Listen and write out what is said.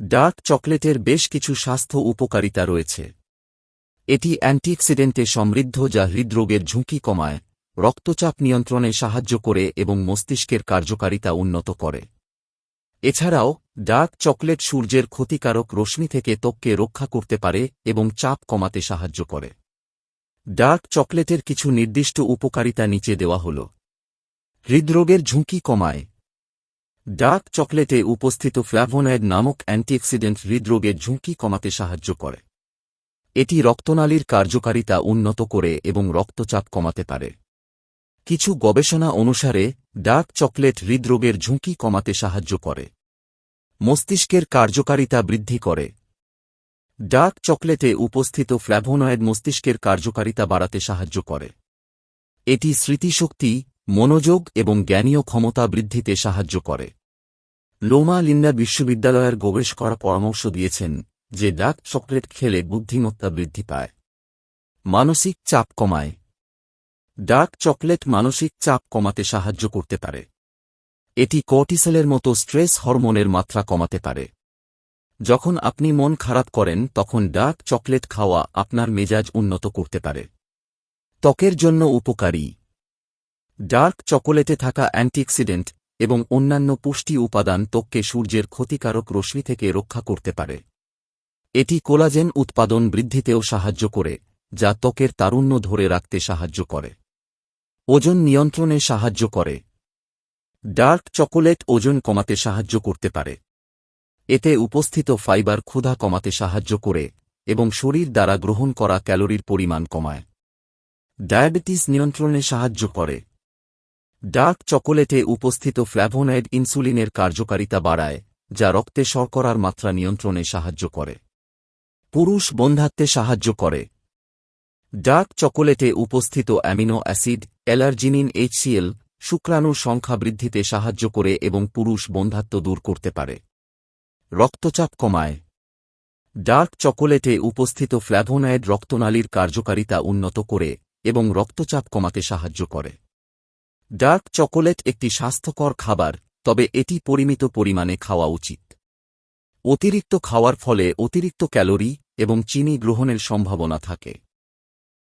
Dark চকলেটের বেশ কিছু স্বাস্থ্য উপকারিতা রয়েছে। এটি অ্যান্টিঅক্সিডেন্টে সমৃদ্ধ যা হৃদরোগের ঝুঁকি কমায়, রক্তচাপ নিয়ন্ত্রণে সাহায্য করে এবং মস্তিষ্কের কার্যকারিতা উন্নত করে। এছাড়াও, ডার্ক চকলেট সূর্যের ক্ষতিকারক রশ্মি থেকে ত্বককে রক্ষা করতে পারে এবং চাপ কমাতে সাহায্য করে। ডার্ক চকলেটের কিছু নির্দিষ্ট উপকারিতা নিচে দেওয়া হল। হৃদরোগের ঝুঁকি কমায় ডার্ক চকলেটে উপস্থিত ফ্ল্যাভোনয়েড নামক অ্যান্টিঅক্সিডেন্ট হৃদরোগের ঝুঁকি কমাতে সাহায্য করে। এটি রক্তনালীর কার্যকারিতা উন্নত করে এবং রক্তচাপ কমাতে পারে। কিছু গবেষণা অনুসারে, ডার্ক চকলেট হৃদরোগের ঝুঁকি কমাতে সাহায্য করে। মস্তিষ্কের কার্যকারিতা বৃদ্ধি করে। ডার্ক চকলেটে উপস্থিত ফ্ল্যাভোনয়েড মস্তিষ্কের কার্যকারিতা বাড়াতে সাহায্য করে। এটি স্মৃতিশক্তি, মনোযোগ এবং জ্ঞানীয় ক্ষমতা বৃদ্ধিতে সাহায্য করে। লোমা লিন্ডা বিশ্ববিদ্যালয়ের গবেষ করা পরামর্শ দিয়েছেন যে ডার্ক চকলেট খেলে বুদ্ধিমত্তা বৃদ্ধি পায়। মানসিক চাপ কমায়। ডার্ক চকলেট মানসিক চাপ কমাতে সাহায্য করতে পারে। এটি কর্টিসেলের মতো স্ট্রেস হরমোনের মাত্রা কমাতে পারে। যখন আপনি মন খারাপ করেন, তখন ডার্ক চকলেট খাওয়া আপনার মেজাজ উন্নত করতে পারে। ত্বকের জন্য উপকারী। ডার্ক চকোলেটে থাকা অ্যান্টিঅক্সিডেন্ট এবং অন্যান্য পুষ্টি উপাদান ত্বককে সূর্যের ক্ষতিকারক রশ্মি থেকে রক্ষা করতে পারে। এটি কোলাজেন উৎপাদন বৃদ্ধিতেও সাহায্য করে, যা ত্বকের তারুণ্য ধরে রাখতে সাহায্য করে। ওজন নিয়ন্ত্রণে সাহায্য করে। ডার্ক চকোলেট ওজন কমাতে সাহায্য করতে পারে। এতে উপস্থিত ফাইবার ক্ষুধা কমাতে সাহায্য করে এবং শরীর দ্বারা গ্রহণ করা ক্যালোরির পরিমাণ কমায়। ডায়াবেটিস নিয়ন্ত্রণে সাহায্য করে। ডার্ক চকোলেটে উপস্থিত ফ্ল্যাভোনয়েড ইনসুলিনের কার্যকারিতা বাড়ায়, যা রক্তে শর্করার মাত্রা নিয়ন্ত্রণে সাহায্য করে। পুরুষ বন্ধাত্বে সাহায্য করে। ডার্ক চকোলেটে উপস্থিত অ্যামিনো অ্যাসিড, অ্যালার্জিনিন এইচসিএল শুক্রাণুর সংখ্যা বৃদ্ধিতে সাহায্য করে এবং পুরুষ বন্ধাত্ব দূর করতে পারে। রক্তচাপ কমায়। ডার্ক চকোলেটে উপস্থিত ফ্ল্যাভোনয়েড রক্তনালীর কার্যকারিতা উন্নত করে এবং রক্তচাপ কমাতে সাহায্য করে। ডার্ক চকোলেট একটি স্বাস্থ্যকর খাবার, তবে এটি পরিমিত পরিমাণে খাওয়া উচিত। অতিরিক্ত খাওয়ার ফলে অতিরিক্ত ক্যালোরি এবং চিনি গ্রহণের সম্ভাবনা থাকে।